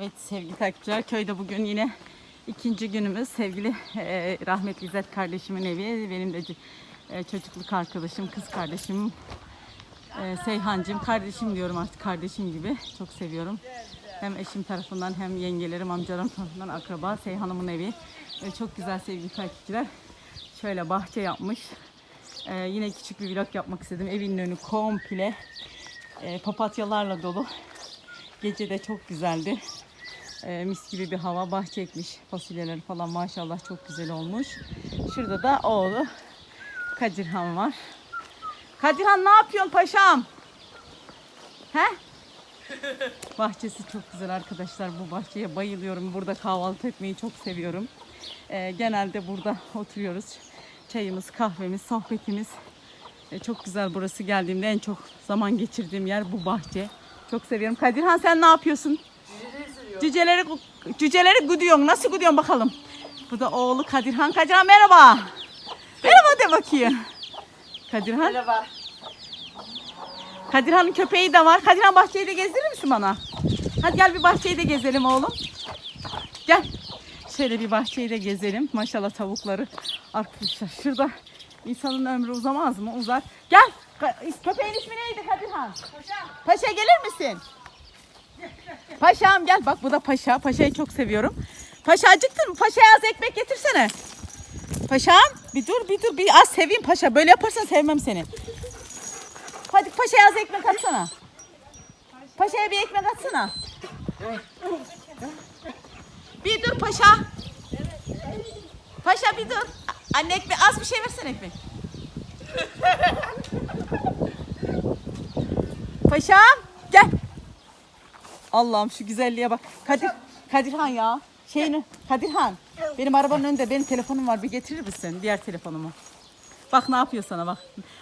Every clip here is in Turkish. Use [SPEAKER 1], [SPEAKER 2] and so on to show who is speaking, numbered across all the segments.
[SPEAKER 1] Evet sevgili takipçiler köyde bugün yine ikinci günümüz. Sevgili e, rahmetli İzzet kardeşimin evi. Benim de e, çocukluk arkadaşım, kız kardeşim e, Seyhancığım. Kardeşim diyorum artık kardeşim gibi. Çok seviyorum. Hem eşim tarafından hem yengelerim, amcalarım tarafından akraba. Seyhan'ımın evi. E, çok güzel sevgili takipçiler. Şöyle bahçe yapmış. E, yine küçük bir vlog yapmak istedim. Evin önü komple e, papatyalarla dolu. Gece de çok güzeldi. Ee, mis gibi bir hava bahçe ekmiş. Fasulyeleri falan maşallah çok güzel olmuş. Şurada da oğlu Kadirhan var. Kadirhan ne yapıyorsun paşam? He? Bahçesi çok güzel arkadaşlar. Bu bahçeye bayılıyorum. Burada kahvaltı etmeyi çok seviyorum. Ee, genelde burada oturuyoruz. Çayımız, kahvemiz, sohbetimiz. Ee, çok güzel burası. Geldiğimde en çok zaman geçirdiğim yer bu bahçe. Çok seviyorum. Kadirhan sen ne yapıyorsun? Cüceleri, cüceleri güdüyorsun. Nasıl güdüyorsun bakalım. Bu da oğlu Kadirhan. Kadirhan merhaba. Merhaba de bakayım. Kadirhan.
[SPEAKER 2] Merhaba.
[SPEAKER 1] Kadirhan'ın köpeği de var. Kadirhan bahçeyi de gezdirir misin bana? Hadi gel bir bahçeyi de gezelim oğlum. Gel. Şöyle bir bahçeyi de gezelim. Maşallah tavukları arkadaşlar. Şurada insanın ömrü uzamaz mı? Uzar. Gel. Köpeğin ismi neydi Kadirhan?
[SPEAKER 2] Paşam.
[SPEAKER 1] Paşa gelir misin? Paşam gel. Bak bu da paşa. Paşayı çok seviyorum. Paşa acıktın mı? Paşaya az ekmek getirsene. Paşam bir dur bir dur. Bir az seveyim paşa. Böyle yaparsan sevmem seni. Hadi paşaya az ekmek atsana. Paşaya bir ekmek atsana. Bir dur paşa. Paşa bir dur. Anne ekmek az bir şey versene ekmek. Paşam. Allah'ım şu güzelliğe bak. Kadir Kadirhan ya. Şeyini Kadirhan. Benim arabanın önünde benim telefonum var. Bir getirir misin diğer telefonumu? Bak ne yapıyor sana bak.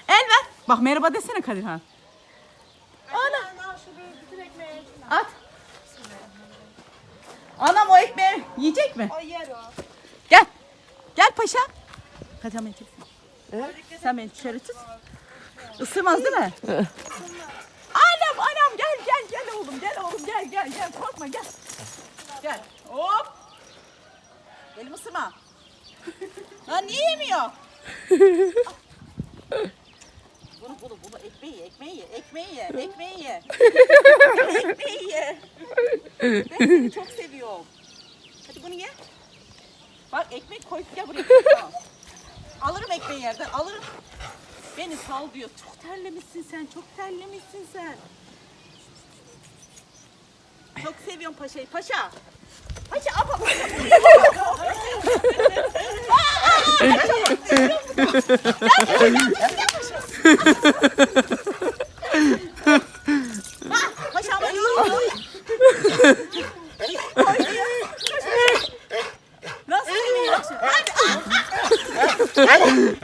[SPEAKER 1] El ver. Bak merhaba desene Kadirhan. Ana
[SPEAKER 2] Ana şu bir bütün ekmeği
[SPEAKER 1] at. Anam o ekmeği yiyecek mi?
[SPEAKER 2] O yer o.
[SPEAKER 1] Gel. Gel paşa. Kadirhan beni çeksin. Sen beni şöyle tut. Isırmaz değil mi? Anam anam gel gel gel oğlum gel gel gel gel korkma gel. Gel hop. Elim ısırma. Lan niye yemiyor? bunu bunu bunu ekmeği ye ekmeği ye ekmeği ye ekmeği ye. ekmeği ye. Ben seni çok seviyorum. Hadi bunu ye. Bak ekmek koy gel buraya. Tamam. Alırım ekmeği yerden alırım. Beni sal diyor. Çok terlemişsin sen. Çok terlemişsin sen. Çok seviyorum paşayı. Paşa. Paşa apa paşa. Ama yoruldu. Nasıl seviyor? Hadi.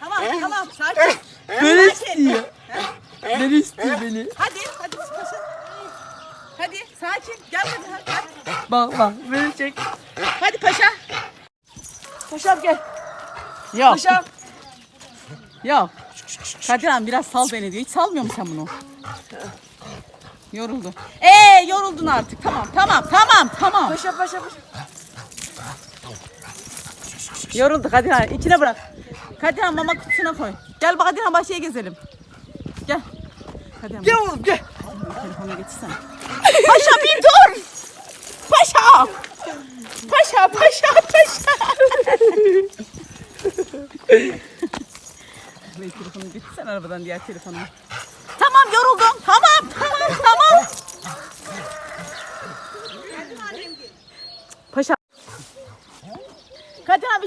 [SPEAKER 1] Tamam tamam sakin. Sakin.
[SPEAKER 3] istiyor. Beni istiyor beni.
[SPEAKER 1] Hadi. Hadi sakin. Gel hadi hadi.
[SPEAKER 3] Bak bak beni çek.
[SPEAKER 1] Hadi paşa.
[SPEAKER 2] Paşam gel.
[SPEAKER 1] Yok.
[SPEAKER 2] Paşam.
[SPEAKER 1] Yok. Kadir Han biraz sal beni diyor. Hiç salmıyor musun sen bunu? Yoruldu. Ee yoruldun artık. Tamam tamam tamam tamam.
[SPEAKER 2] Paşa paşa paşa.
[SPEAKER 1] Yoruldu Kadir Han. İçine bırak. Kadir Han mama kutusuna koy. Gel bak Kadir Han bahçeye gezelim. Gel. Han.
[SPEAKER 3] Gel oğlum gel.
[SPEAKER 1] Paşa bir dur. Paşa. Paşa paşa paşa. Benim telefonu getirsene arabadan diğer telefonumu. Tamam yoruldum. Tamam tamam tamam. Paşa. Kadir abi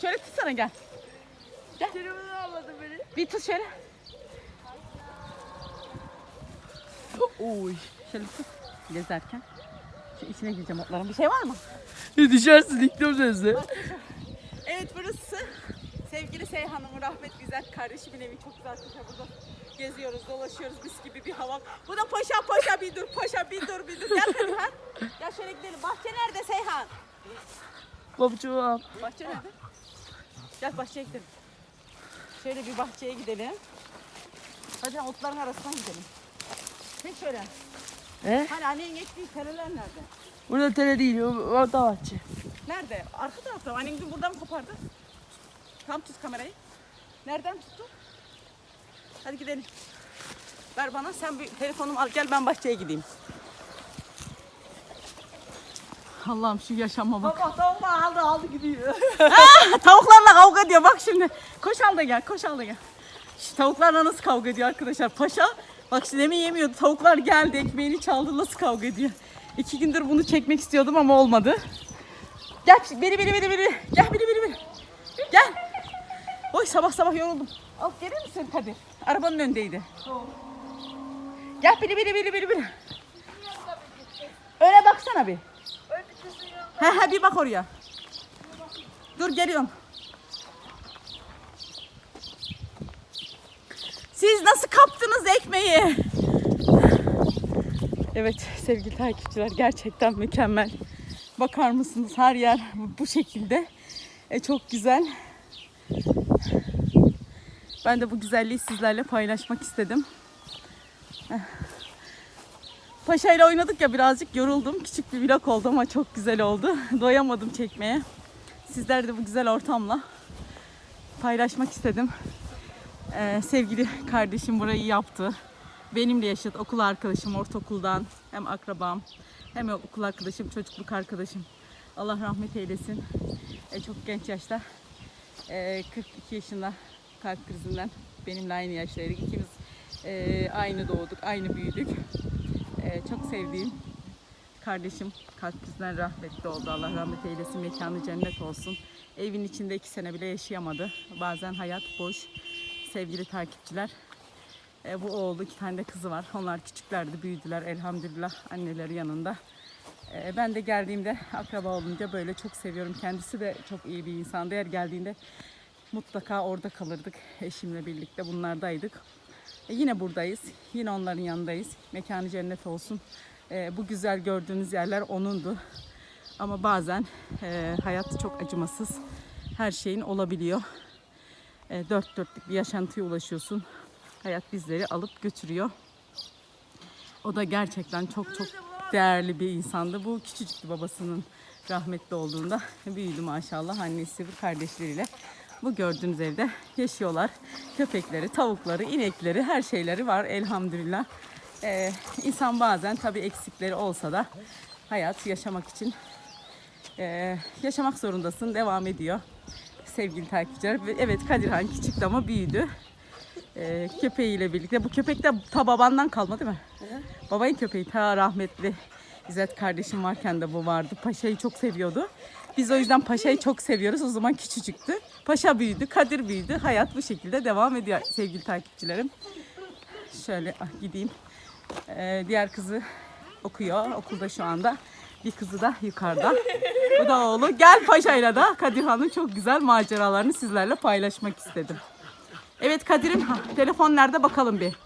[SPEAKER 1] şöyle tutsana gel.
[SPEAKER 2] Telefonu almadı beni.
[SPEAKER 1] Bir tut şöyle.
[SPEAKER 3] Oy.
[SPEAKER 1] Şöyle tut. Gezerken. Şu içine gireceğim otların. Bir şey var mı?
[SPEAKER 3] Düşersin iklim sesi.
[SPEAKER 1] Evet burası sevgili Seyhan'ın rahmetli güzel kardeşimin evi çok güzel paşa burada geziyoruz dolaşıyoruz mis gibi bir hava. Bu da paşa paşa bir dur paşa bir dur bir dur gel Seyhan. Gel şöyle gidelim. Bahçe nerede Seyhan?
[SPEAKER 3] Babacığım.
[SPEAKER 1] Bahçe nerede? Gel bahçeye gidelim. Şöyle bir bahçeye gidelim. Hadi otların arasından gidelim. Çek şöyle.
[SPEAKER 3] He?
[SPEAKER 1] Hani annenin ektiği tereler nerede?
[SPEAKER 3] Burada tele değil. o- Orada bahçe.
[SPEAKER 1] Nerede? Arka tarafta? Annen dün buradan mı kopardı? Tam tut kamerayı. Nereden tuttu? Hadi gidelim. Ver bana sen bir telefonumu al gel ben bahçeye gideyim. Allah'ım şu yaşama bak.
[SPEAKER 3] Baba tavuklar aldı aldı gidiyor.
[SPEAKER 1] Tavuklarla kavga ediyor bak şimdi. Koş al da gel koş al da gel. Şu tavuklarla nasıl kavga ediyor arkadaşlar. Paşa bak demin yemiyordu. Tavuklar geldi ekmeğini çaldı nasıl kavga ediyor. İki gündür bunu çekmek istiyordum ama olmadı. Gel biri biri biri biri. Gel biri biri biri. Gel. Oy sabah sabah yoruldum. Al gelir misin Kadir? Arabanın önündeydi. Gel biri biri biri biri biri. Öne baksana bir. He he bir bak oraya. Dur geliyorum. Siz nasıl kaptınız ekmeği? Evet sevgili takipçiler gerçekten mükemmel. Bakar mısınız her yer bu şekilde. E, çok güzel. Ben de bu güzelliği sizlerle paylaşmak istedim. Eh. Paşa ile oynadık ya birazcık yoruldum. Küçük bir vlog oldu ama çok güzel oldu. Doyamadım çekmeye. Sizler de bu güzel ortamla paylaşmak istedim. Ee, sevgili kardeşim burayı yaptı. Benimle yaşadı. Okul arkadaşım ortaokuldan. Hem akrabam hem okul arkadaşım, çocukluk arkadaşım. Allah rahmet eylesin. Ee, çok genç yaşta. ee, 42 yaşında kalp krizinden benimle aynı yaştaydık. İkimiz ee, aynı doğduk, aynı büyüdük. Ee, çok sevdiğim kardeşim kalp krizinden rahmetli oldu. Allah rahmet eylesin. Mekanı cennet olsun. Evin içinde iki sene bile yaşayamadı. Bazen hayat boş. Sevgili takipçiler. E, bu oğlu iki tane de kızı var. Onlar küçüklerdi, büyüdüler elhamdülillah anneleri yanında. E, ben de geldiğimde akraba olunca böyle çok seviyorum. Kendisi de çok iyi bir insandı. Eğer geldiğinde mutlaka orada kalırdık. Eşimle birlikte bunlardaydık. E, yine buradayız. Yine onların yanındayız. Mekanı cennet olsun. E, bu güzel gördüğünüz yerler onundu. Ama bazen e, hayat çok acımasız. Her şeyin olabiliyor. E, dört dörtlük bir yaşantıya ulaşıyorsun. Hayat bizleri alıp götürüyor. O da gerçekten çok çok değerli bir insandı. Bu küçücüktü babasının rahmetli olduğunda. Büyüdü maşallah annesi ve kardeşleriyle. Bu gördüğünüz evde yaşıyorlar. Köpekleri, tavukları, inekleri, her şeyleri var elhamdülillah. Ee, insan bazen tabii eksikleri olsa da hayat yaşamak için ee, yaşamak zorundasın. Devam ediyor. Sevgili takipçiler. Ve Evet Kadirhan küçüktü ama büyüdü. Ee, köpeğiyle birlikte. Bu köpek de ta babandan kalma değil mi? Babayın köpeği ta rahmetli. İzzet kardeşim varken de bu vardı. Paşa'yı çok seviyordu. Biz o yüzden Paşa'yı çok seviyoruz. O zaman küçücüktü. Paşa büyüdü, Kadir büyüdü. Hayat bu şekilde devam ediyor sevgili takipçilerim. Şöyle ah, gideyim. Ee, diğer kızı okuyor. Okulda şu anda. Bir kızı da yukarıda. Bu da oğlu. Gel Paşa'yla da Kadirhan'ın çok güzel maceralarını sizlerle paylaşmak istedim. Evet Kadir'im telefon nerede bakalım bir.